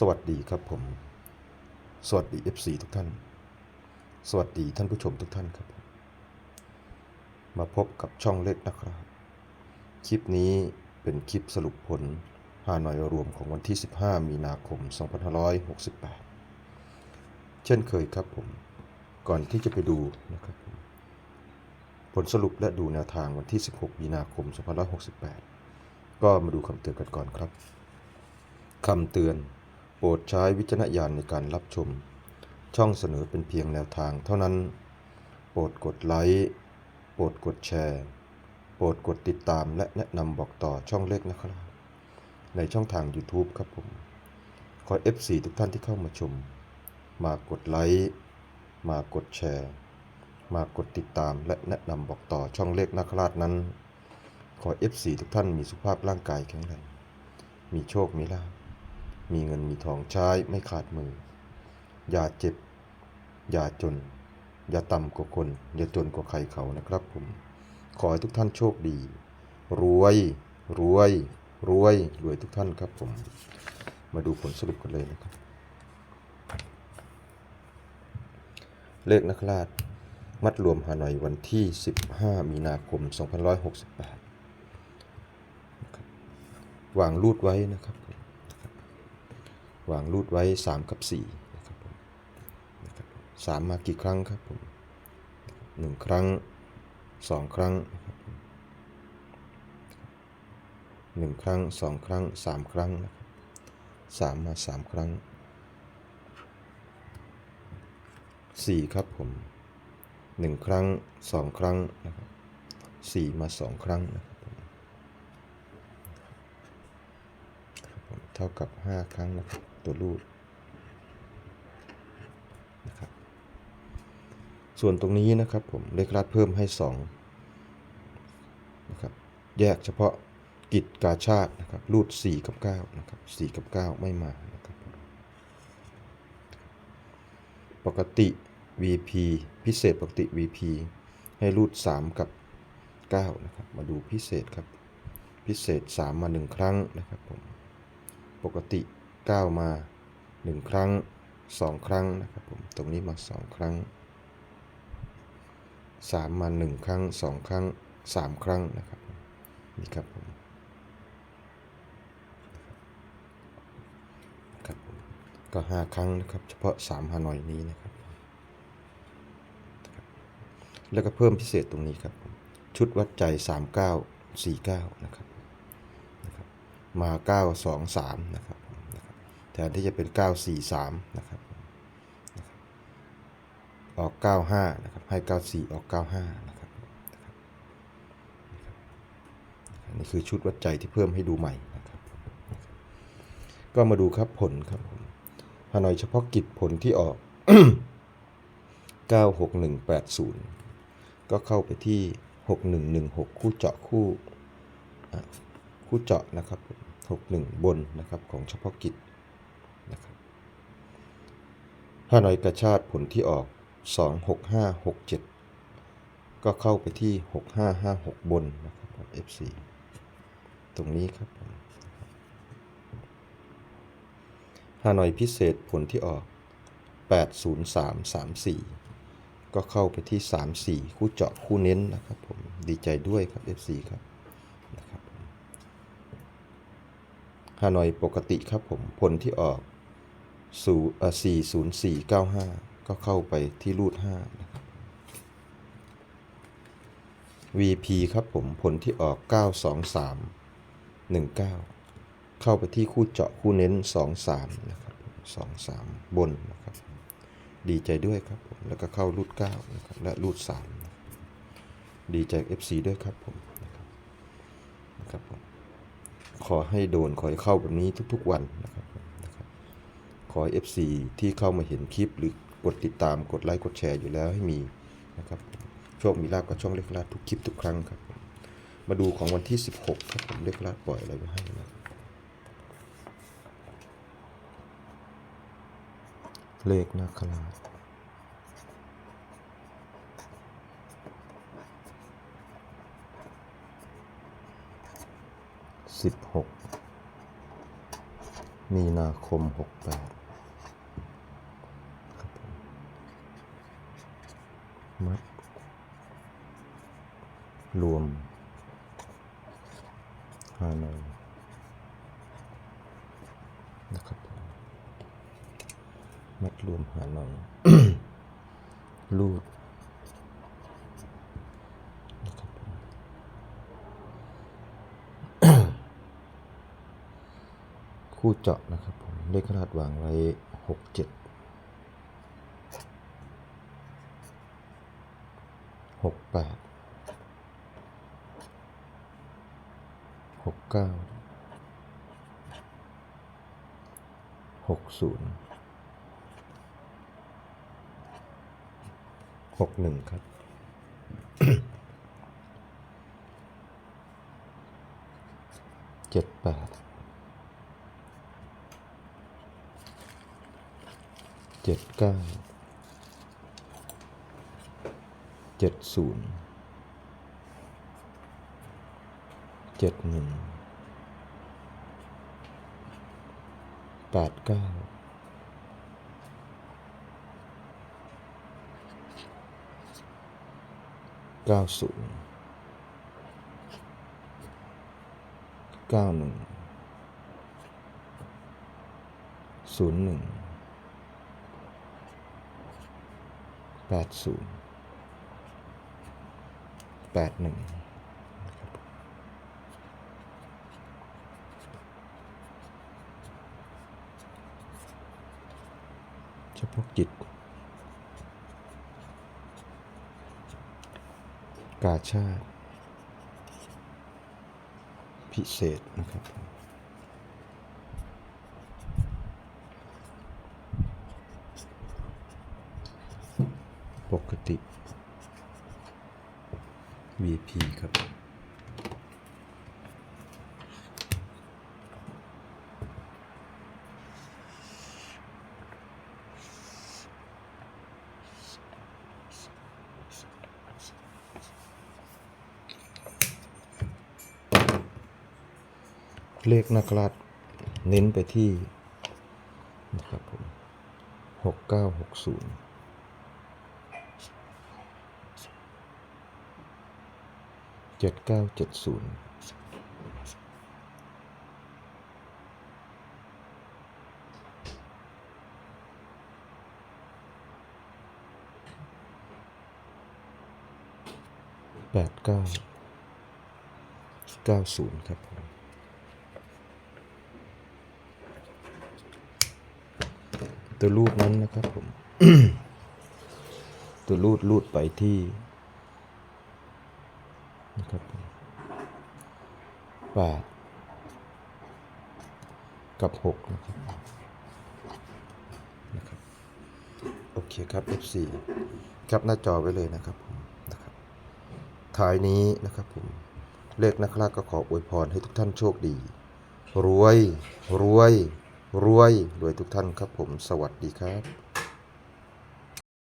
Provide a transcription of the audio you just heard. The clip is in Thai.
สวัสดีครับผม สวัสดี FC ทุกท่าน สวัสดีท่านผู้ชมทุกท่านครับผมมาพบกับช่องเล็กนะครับ คลิปนี้เป็นคลิปสรุปผลฮานอยรวมของวันที่ 15 มีนาคม 2568 เช่นเคยครับผม ก่อนที่จะไปดูนะครับผลสรุปและดูแนวทางวันที่ 16 มีนาคม 2568 ก็มาดูคำเตือนกันก่อนครับคำเตือน รดใช้วิจารณญาณในการรับชม ช่องเสนอเป็นเพียงแนวทางเท่านั้น โปรดกดไลค์โปรดกดแชร์ โปรดกดติดตามและแนะนำบอกต่อช่องเล็กนะครับ ในช่องทาง YouTube ครับผม ขอ FC ทุกท่านที่เข้ามาชม มากดไลค์มากดแชร์ มากดติดตามและแนะนำบอกต่อช่องเล็กนาคราชนั้น ขอ FC ทุกท่านมีสุขภาพร่างกายแข็งแรงมีโชค มีลาภ มีเงินมีทองใช้ไม่ขาดมือ อย่าเจ็บ อย่าจน อย่าต่ำกว่าคน อย่าจนกว่าใครเขานะครับผม ขอให้ทุกท่านโชคดี รวย รวย รวย รวยทุกท่านครับผม มาดูผลสรุปกันเลยนะครับ เลขนักราชมัดรวมฮานอยวันที่ 15 มีนาคม 2568วางรูดไว้นะครับ วางรูดไว้ 3 กับ4นะครับผมนะครับสามมากี่ครั้งครับผมหนึ่งครั้งสองครั้งหนึ่งครั้งสองครั้งสามครั้งนะครับสามมาสามครั้งสี่ครับผมหนึ่งครั้งสองครั้งนะครับสี่มาสองครั้งนะครับผมเท่ากับ 5 ครั้งนะครับ ตัวรูดนะครับส่วนตรงนี้นะครับผมเลขลัดเพิ่มให้2นะครับแยกเฉพาะกิจกาชาตินะครับรูด 4 กับ9นะครับ4กับ 9 ไม่มานะครับปกติ VP พิเศษปกติ VP ให้รูด 3 กับ9นะครับมาดูพิเศษครับ พิเศษ 3 มา 1 ครั้งนะครับผมปกติ 9มา 1 ครั้ง 2 ครั้งนะครับผมตรงนี้มา 2 ครั้ง 3 มา 1 ครั้ง 2 ครั้ง 3 ครั้งนะครับนี่ครับผมครับผมก็ 5 ครั้งนะครับเฉพาะ3ฮานอยนี้นะครับ แล้วก็เพิ่มพิเศษตรงนี้ครับชุดวัดใจ 3949 นะครับนะครับมา 923 นะครับผมนะครับ แทนที่จะเป็น 943 นะครับ ออก 95 นะครับ ให้ 94 ออก 95 นะครับ นี่คือชุดวัดใจที่เพิ่มให้ดูใหม่นะครับ ก็มาดูครับผลครับผมฮานอยเฉพาะกิจผลที่ออก 96180 ก็เข้าไปที่ 6116 คู่เจาะคู่คู่เจาะนะครับหกหนึ่งบนนะครับของเฉพาะกิจ ห้าน้อยกระชาติผลที่ออกสองหกห้าหกเจ็ดก็เข้าไปที่หกห้าห้าหกบนนะครับ FC ตรงนี้ครับผมห้านอยพิเศษผลที่ออกแปดศูนย์สามสามสี่ก็เข้าไปที่สามสี่คู่เจาะคู่เน้นนะครับผม ดีใจด้วยครับ FC ครับนะครับฮานอยปกติครับผม ผลที่ออก ศูนย์สี่ศูนย์สี่เก้าห้าก็เข้าไปที่รูดห้านะครับ VP ครับผมผลที่ออกเก้าสองสามหนึ่งเก้าเข้าไปที่คู่เจาะคู่เน้นสองสามนะครับสองสามบนนะครับ ดีใจด้วยครับผม แล้วก็เข้ารูดเก้านะครับและรูดสามดีใจ FC ด้วยครับผมนะครับนะครับผมขอให้โดน ขอให้เข้าแบบนี้ทุกๆวันนะครับ ขอ FC ที่เข้ามาเห็นคลิปหรือกดติดตามกดไลค์กดแชร์อยู่แล้วให้มีนะครับโชคมีลาบกับช่องเล็กลาดทุกคลิปทุกครั้งครับ มาดูของวันที่ 16ครับผมเล็กลาดปล่อยอะไรไว้ให้นะเลขนาคราชสิบหกมีนาคมหกแปดครับผม มัด รวมฮานอยนะครับผมมัดรวมฮานอยรูดนะครับผมคู่เจาะนะครับผมเลขขนาดวางไว้หกเจ็ด หกแปดหกเก้าหกศูนย์หกหนึ่งครับ เจ็ดแปดเจ็ดเก้า เจ็ดศูนย์เจ็ดหนึ่งแปดเก้าเก้าศูนย์เก้าหนึ่งศูนย์หนึ่งแปดศูนย์ แปดหนึ่งเฉพาะกิจกาชาติ พิเศษนะครับ ปกติ VP ครับ เลขนักลัดเน้นไปที่นะครับผมหกเก้าหกศูนย์ เจ็ดเก้าเจ็ดศูนย์แปดเก้าเก้าศูนย์ครับผมตัวรูดนั้นนะครับผม ตัวรูดรูดไปที่ นะครับแปดกับหกนะครับนะครับ โอเคครับ F4 ครับหน้าจอไว้เลยนะครับผมนะครับท้ายนี้นะครับผมเลขนักล่าก็ขออวยพรให้ทุกท่านโชคดี รวย รวย รวย รวยทุกท่านครับผม สวัสดีครับ